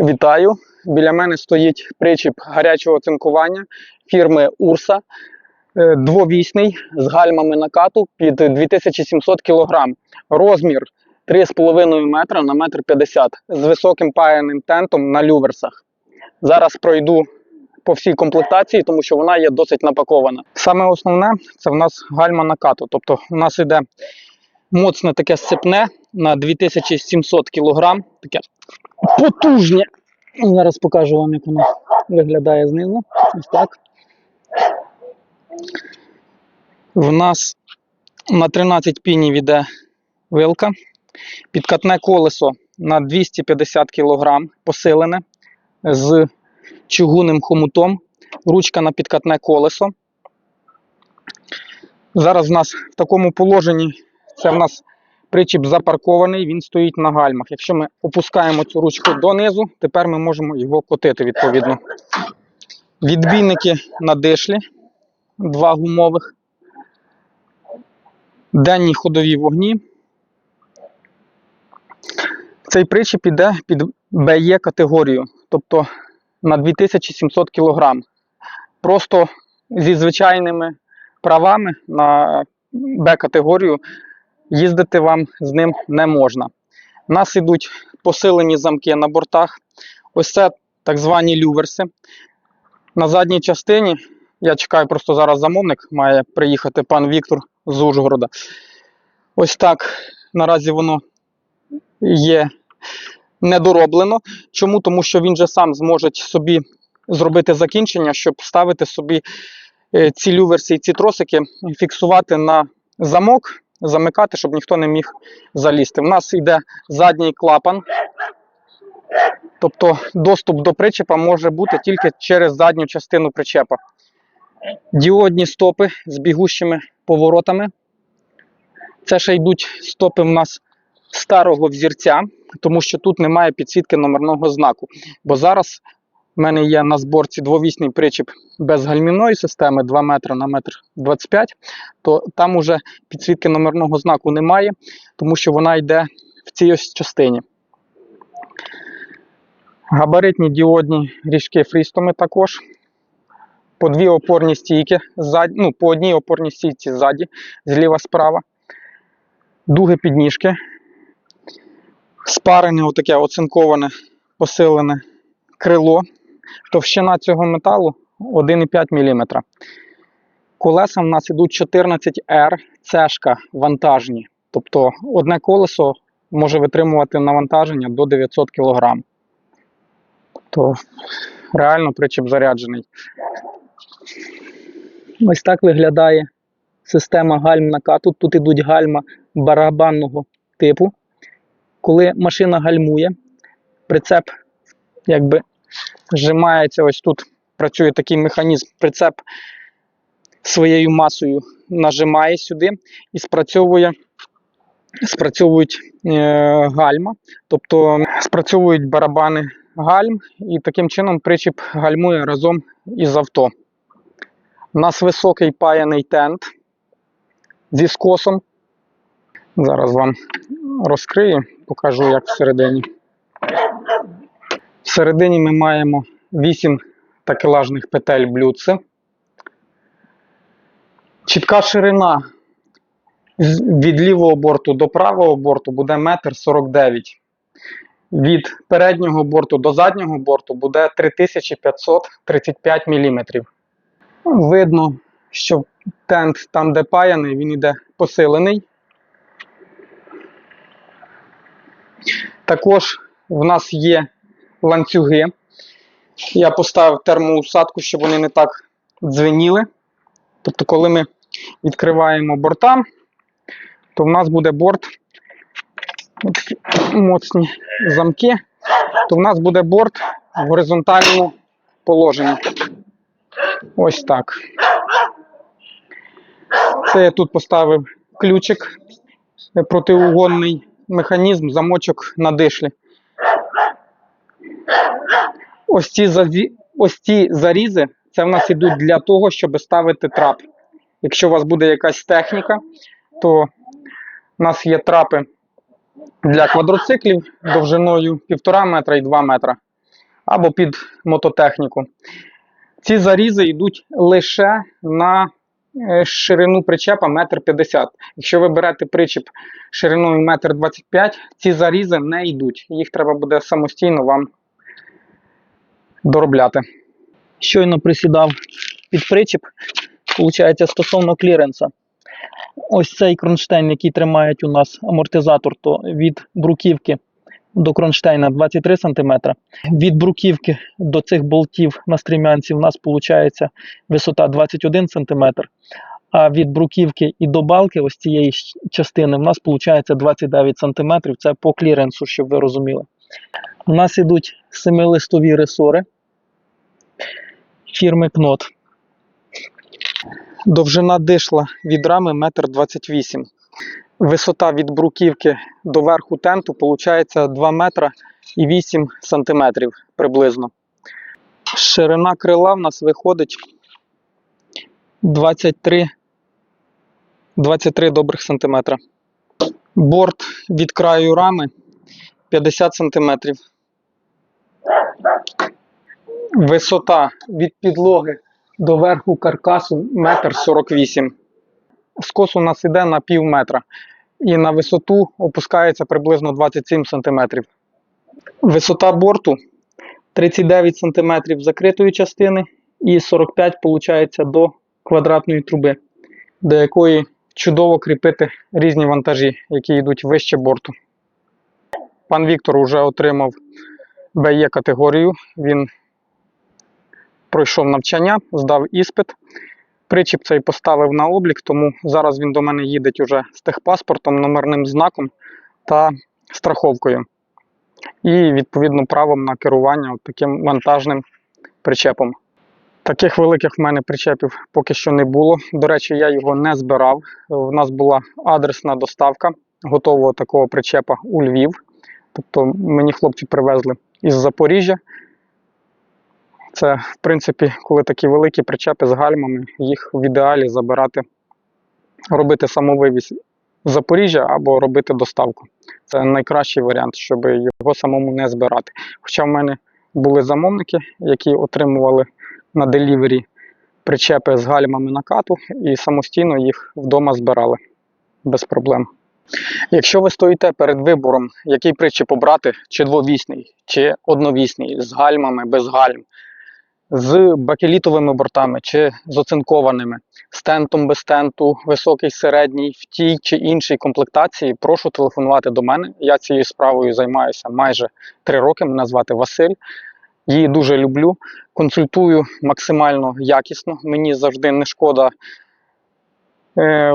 Вітаю! Біля мене стоїть причіп гарячого цинкування фірми Урса. Е, Двовісний з гальмами накату під 2700 кг. Розмір 3,5 метра на 1,50 м з високим паяним тентом на люверсах. Зараз пройду по всій комплектації, тому що вона є досить напакована. Саме основне це в нас гальма накату. Тобто у нас іде моцне таке сцепне на 2700 кг. Таке потужне. Зараз покажу вам, як воно виглядає знизу. Ось так. В нас на 13 пінів іде вилка. Підкатне колесо на 250 кг посилене з чугунним хомутом. Ручка на підкатне колесо. Зараз в нас в такому положенні це в нас причіп запаркований, він стоїть на гальмах. Якщо ми опускаємо цю ручку донизу, тепер ми можемо його котити відповідно. Відбійники на дишлі, два гумових, денні ходові вогні. Цей причіп іде під БЕ категорію, тобто на 2700 кг. Просто зі звичайними правами на Б категорію їздити вам з ним не можна. У нас йдуть посилені замки на бортах. Ось це так звані люверси. На задній частині, я чекаю, просто зараз замовник має приїхати пан Віктор з Ужгорода. Ось так наразі воно є недороблено. Чому? Тому що він же сам зможе собі зробити закінчення, щоб ставити собі е, ці люверси і ці тросики, фіксувати на замок, замикати, щоб ніхто не міг залізти. У нас йде задній клапан. Тобто доступ до причепа може бути тільки через задню частину причепа. Діодні стопи з бігущими поворотами. Це ще йдуть стопи в нас старого взірця, тому що тут немає підсвітки номерного знаку. Бо зараз в мене є на зборці двовісний причіп без гальмівної системи 2 метри на метр 25, то там уже підсвітки номерного знаку немає, тому що вона йде в цій ось частині. Габаритні діодні ріжки фрістоми також. По дві опорні стійки, ззаді, ну, по одній опорній стійці ззаді, зліва справа. Дуги підніжки. Спарене отаке оцинковане, посилене крило. Товщина цього металу 1,5 мм. Колеса в нас йдуть 14R, цешка вантажні. Тобто одне колесо може витримувати навантаження до 900 кг. Тобто реально причіп заряджений. Ось так виглядає система гальм накату. Тут ідуть гальма барабанного типу. Коли машина гальмує, прицеп якби зжимається, ось тут працює такий механізм, прицеп своєю масою нажимає сюди і спрацьовує, спрацьовують е, гальма, тобто спрацьовують барабани гальм, і таким чином причіп гальмує разом із авто. У нас високий паяний тент зі скосом. Зараз вам розкрию, покажу, як всередині. Всередині ми маємо 8 такелажних петель блюдце. Чітка ширина від лівого борту до правого борту буде 1,49 м. Від переднього борту до заднього борту буде 3535 мм. Видно, що тент там, де паяний, він йде посилений. Також в нас є ланцюги. Я поставив термоусадку, щоб вони не так дзвеніли. Тобто, коли ми відкриваємо борта, то в нас буде борт, моцні замки, то в нас буде борт в горизонтальному положенні. Ось так. Це я тут поставив ключик, е, протиугонний механізм, замочок на дишлі. Ось ці, зазі... Ось ці зарізи, це в нас ідуть для того, щоб ставити трап. Якщо у вас буде якась техніка, то у нас є трапи для квадроциклів довжиною 1,5 метра і 2 метра. або під мототехніку. Ці зарізи йдуть лише на е, ширину причепа 1,50 м. Якщо ви берете причіп шириною 1,25 м, ці зарізи не йдуть. Їх треба буде самостійно вам доробляти. Щойно присідав під причіп, виходить, стосовно кліренса. Ось цей кронштейн, який тримають у нас амортизатор, то від бруківки до кронштейна 23 см. Від бруківки до цих болтів на стрімянці у нас виходить висота 21 см. А від бруківки і до балки, ось цієї частини, у нас виходить 29 см. Це по кліренсу, щоб ви розуміли. У нас ідуть семилистові ресори фірми Кнот. Довжина дишла від рами 1,28 м. Висота від бруківки до верху тенту виходить 2 метра і 8 сантиметрів приблизно. Ширина крила в нас виходить 23, 23 добрих сантиметра. Борт від краю рами 50 сантиметрів. Висота від підлоги до верху каркасу 1,48 м. Скос у нас іде на пів метра і на висоту опускається приблизно 27 см. Висота борту 39 см закритої частини і 45 виходить до квадратної труби, до якої чудово кріпити різні вантажі, які йдуть вище борту. Пан Віктор вже отримав БЕ категорію. Він пройшов навчання, здав іспит. Причіп цей поставив на облік, тому зараз він до мене їде уже з техпаспортом, номерним знаком та страховкою. І відповідно правом на керування таким вантажним причепом. Таких великих в мене причепів поки що не було. До речі, я його не збирав. У нас була адресна доставка готового такого причепа у Львів. Тобто мені хлопці привезли із Запоріжжя. Це, в принципі, коли такі великі причепи з гальмами, їх в ідеалі забирати, робити самовивіз в Запоріжжя або робити доставку. Це найкращий варіант, щоб його самому не збирати. Хоча в мене були замовники, які отримували на делівері причепи з гальмами накату і самостійно їх вдома збирали без проблем. Якщо ви стоїте перед вибором, який причіп обрати, чи двовісний, чи одновісний, з гальмами, без гальм, з бакелітовими бортами чи з оцинкованими, з тентом без тенту, високий, середній, в тій чи іншій комплектації, прошу телефонувати до мене. Я цією справою займаюся майже три роки. Мене звати Василь. Її дуже люблю. Консультую максимально якісно. Мені завжди не шкода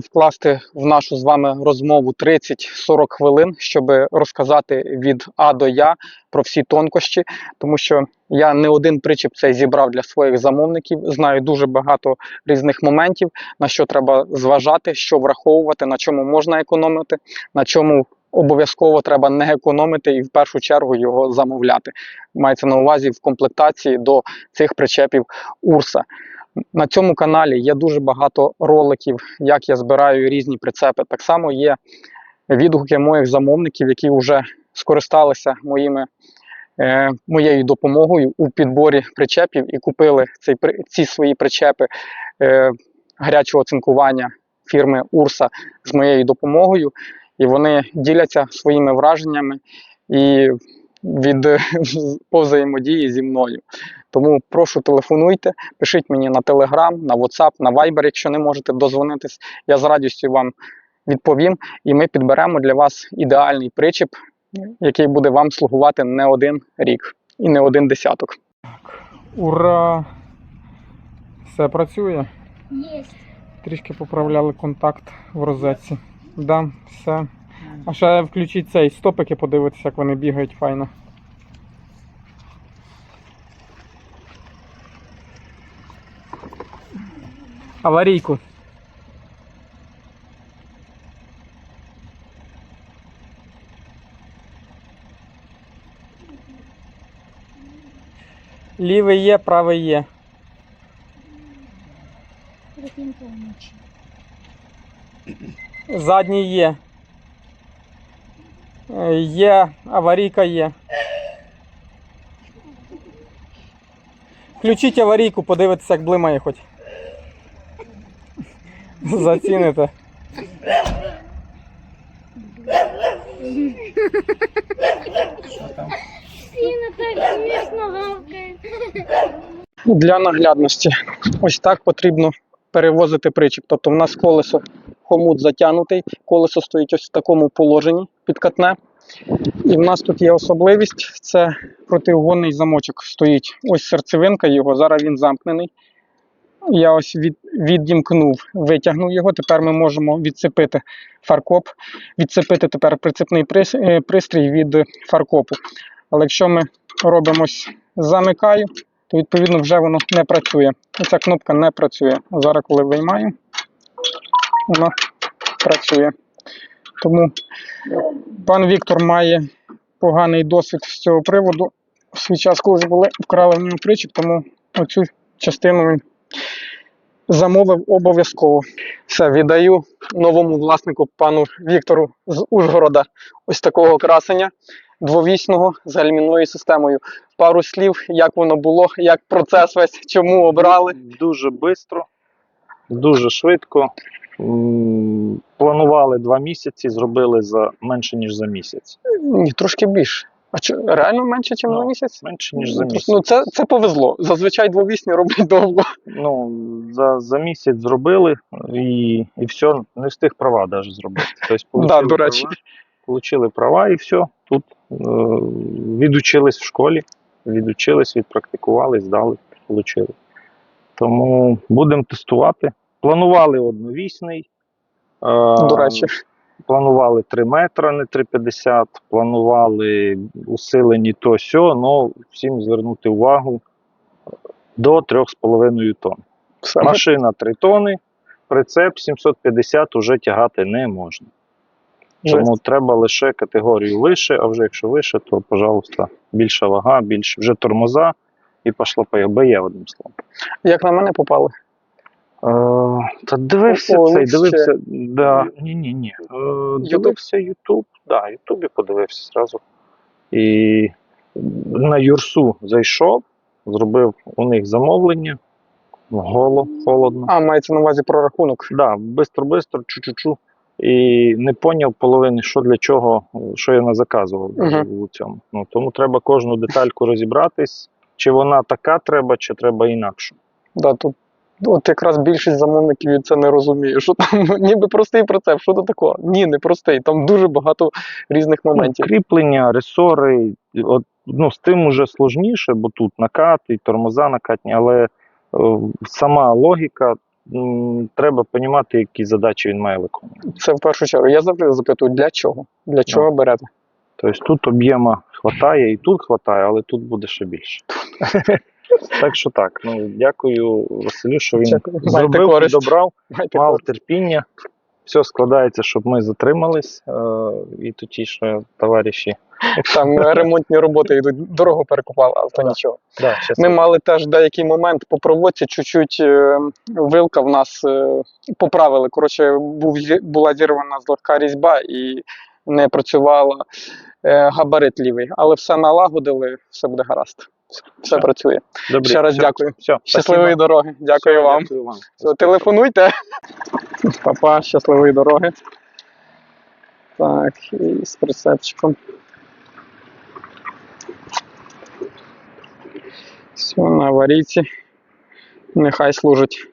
вкласти в нашу з вами розмову 30-40 хвилин, щоб розказати від А до Я про всі тонкощі, тому що я не один причіп цей зібрав для своїх замовників. Знаю дуже багато різних моментів, на що треба зважати, що враховувати, на чому можна економити, на чому обов'язково треба не економити і в першу чергу його замовляти. Мається на увазі в комплектації до цих причепів Урса. На цьому каналі є дуже багато роликів, як я збираю різні прицепи. Так само є відгуки моїх замовників, які вже скористалися моїми, е, моєю допомогою у підборі причепів і купили цей, ці свої причепи е, гарячого цинкування фірми Урса з моєю допомогою. І вони діляться своїми враженнями і від по взаємодії зі мною. Тому прошу телефонуйте, пишіть мені на Telegram, на WhatsApp, на Viber, якщо не можете дозвонитись. Я з радістю вам відповім, і ми підберемо для вас ідеальний причіп, який буде вам слугувати не один рік і не один десяток. Ура! Все працює. Есть. Трішки поправляли контакт в розетці. Да, все. А ще включіть цей стопики, подивитися, як вони бігають файно. Аварійку. Лівий є, правий є. Задній є. Е, Є, аварійка є. Включіть аварійку, подивитися, як блимає хоч. Заціните. Сина так смішно гавкає. Для наглядності. Ось так потрібно перевозити причіп. Тобто в нас колесо хомут затягнутий, колесо стоїть ось в такому положенні підкатне. І в нас тут є особливість: це протиугонний замочок стоїть. Ось серцевинка його, зараз він замкнений. Я ось від, відімкнув, витягнув його. Тепер ми можемо відцепити фаркоп, відцепити тепер прицепний е, пристрій від фаркопу. Але якщо ми робимо ось замикаю, то відповідно вже воно не працює. Ця кнопка не працює. Зараз, коли виймаю, вона працює. Тому пан Віктор має поганий досвід з цього приводу. В свій час колись були вкрали в нього причіп, тому оцю частину він замовив обов'язково. Все, віддаю новому власнику пану Віктору з Ужгорода ось такого красення двовісного з гальмінною системою. Пару слів, як воно було, як процес весь, чому обрали. Дуже швидко, дуже швидко. Планували два місяці, зробили за менше, ніж за місяць. Ні, трошки більше. А чи реально менше, ніж Ну, на місяць? Менше, ніж за місяць. Ну, це, це повезло. Зазвичай двовісні роблять довго. Ну, за, за місяць зробили і, і все, не встиг права навіть зробити. Тобто, Да, до речі. права, получили права і все. Тут е, відучились в школі, відучились, відпрактикували, здали, получили. Тому будемо тестувати. Планували одновісний. е, До речі, Планували 3 метри, не 3,50, планували усилені то сьо, але всім звернути увагу до 3,5 тонн. все. Машина 3 тони, прицеп 750 уже тягати не можна. Тому треба лише категорію вище, а вже якщо вище, то, пожалуйста, більша вага, більше вже тормоза і пішло поїхали. є одним словом. Як на мене попали? Е, та дивився О, цей, дивився. Да, ні, ні, ні. Е, дивився Ютуб. Да, Ютубі подивився зразу. І на Юрсу зайшов, зробив у них замовлення. Голо, холодно. А, мається на увазі прорахунок. Да, бистро-бистро, чу-чу-чу. І не поняв половини, що для чого, що я не заказував Мгм. у цьому. Ну, тому треба кожну детальку розібратись, чи вона така треба, чи треба інакшу. Да, тут от якраз більшість замовників це не розуміє. Що там ніби простий прицеп, що до такого? Ні, не простий. Там дуже багато різних моментів. Ну, кріплення, ресори, от, ну, з тим уже сложніше, бо тут накат і тормоза накатні, але е, сама логіка, треба розуміти, які задачі він має виконувати. Це в першу чергу. Я завжди запитую, для чого? Для чого берете? Тобто тут об'єма хватає і тут хватає, але тут буде ще більше. Так що так, ну дякую Василю, що він Дякую. Зробив, користь. підобрав, Майте мав користь. терпіння. Все складається, щоб ми затримались. Е, і тоді, що товариші. Там ремонтні роботи йдуть, дорого перекупали, але то нічого. Да, Ми мали теж деякий момент по проводці, чуть-чуть е, вилка в нас е, поправили. Коротше, був, була зірвана злегка різьба і не працювала е, габарит лівий. Але все налагодили, все буде гаразд. Все, Все. працює. Добре, Ще раз все, дякую. Все, Щасливої спасибо. дороги. Дякую Все, вам. Дякую вам. Все, телефонуйте. Папа, щасливої дороги. Так, і з прицепчиком. Все, на аварійці. Нехай служить.